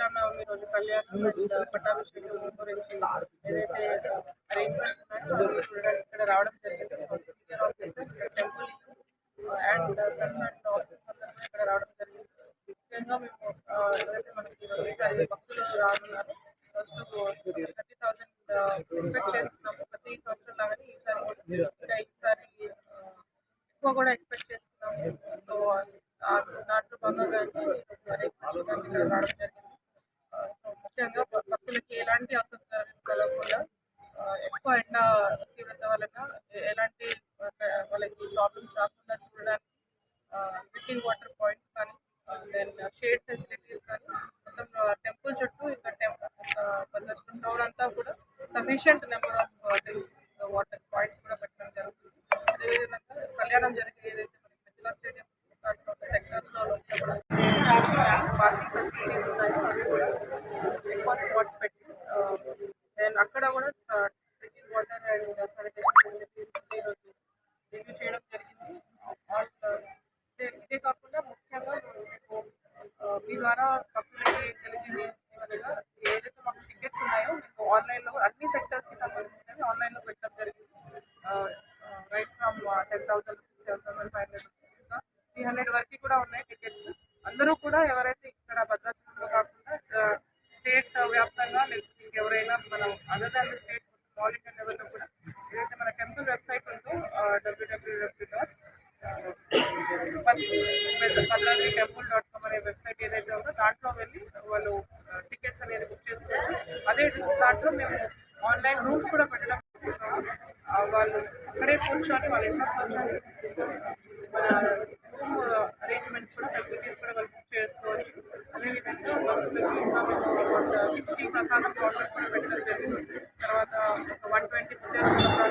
శ్రీరామనవమి రోజు కళ్యాణం అండ్ పట్టాభిషేకం గురించి ఏదైతే అరేంజ్మెంట్స్ ఉన్నాయో అవి చూడడానికి ఇక్కడ రావడం జరిగింది. Senior officers temple and concern officers అందరూ ఇక్కడ రావడం జరిగింది. ముఖ్యంగా మేము ఆ, ఎవరైతే మనకి ఈసారి భక్తులు రానున్నారు ఫస్ట్ థర్టీ థౌసండ్ ఎక్స్పెక్ట్ చేస్తున్నాము. ప్రతి సంవత్సరం లాగానే ఈసారి కూడా ఇంకా ఈసారి ఆ, ఎక్కువ కూడా ఎక్స్పెక్ట్ చేస్తున్నాము. సో ఆ దాంట్లో భాగంగా అరేంజ్మెంట్స్ ఇక్కడ రావడం జరిగింది. ఆ, సో ముఖ్యంగా భక్తులకి ఎలాంటి అసౌకర్యం కలగకుండా ఎక్కువ ఎండ తీవ్రత వలన ఎలాంటి వాళ్ళకి ప్రాబ్లమ్స్ రాకుండా చూడడానికి డ్రింకింగ్ వాటర్ పాయింట్స్ కానీ దెన్ షేడ్ ఫెసిలిటీస్ కానీ మొత్తం టెంపుల్ చుట్టూ ఇంకా టెంపుల్ భద్రాచలం టౌన్ అంతా కూడా sufficient number of water points కూడా పెట్టడం జరుగుతుంది. అదేవిధంగా కళ్యాణం జరిగే ఏదైతే మనకి మిథిలా స్టేడియం సెక్టర్స్లో కూడా పార్కింగ్ ఫెసిలిటీస్ ఉన్నాయో అవి కూడా స్పాట్స్ పెట్టి దెన్ అక్కడ కూడా డ్రింకింగ్ వాటర్ అండ్ శానిటేషన్ ఈరోజు రివ్యూ చేయడం జరిగింది. ఆల్ uh, ఇదే కాకుండా ముఖ్యంగా మీకు మీ ద్వారా భక్తులకి తెలిసింది ఏమనగా ఏదైతే మాకు టికెట్స్ ఉన్నాయో మీకు ఆన్లైన్లో అన్ని సెక్టర్స్కి సంబంధించినవి ఆన్లైన్లో పెట్టడం జరిగింది. Right from ten thousand seven thousand five hundred ఇంకా త్రీ హండ్రెడ్ వరకు కూడా ఉన్నాయి టికెట్స్ అందరూ కూడా ఎవరైతే ఇక్కడ భద్రాచలం కాకుండా స్టేట్ వ్యాప్తంగా లేకపోతే ఇంకెవరైనా మనం అదర్ దాన్ స్టేట్ ఆల్ లెవెల్లో కూడా. ఏదైతే మన టెంపుల్ వెబ్సైట్ ఉందో డబ్ల్యూడబ్ల్యూడబ్ల్యూ డాట్ పద్నాలుగు టెంపుల్ డాట్ కామ్ అనే వెబ్సైట్ ఏదైతే ఉందో దాంట్లో వెళ్ళి వాళ్ళు టికెట్స్ అనేది బుక్ చేసుకోవచ్చు. అదే దాంట్లో మేము ఆన్లైన్ రూమ్స్ కూడా పెట్టడం వాళ్ళు అక్కడే కూర్చొని వాళ్ళ ఇంట్లో కూర్చొని మన రూమ్ అరేంజ్మెంట్స్ కూడా ఫెసిలిటీస్ కూడా వాళ్ళు బుక్ చేసుకోవచ్చు. అదేవిధంగా ఇంకా మేము సిక్స్టీ ప్రసాదం కౌంటర్స్ కూడా పెట్టడం జరిగింది. తర్వాత ఒక వన్ ట్వంటీ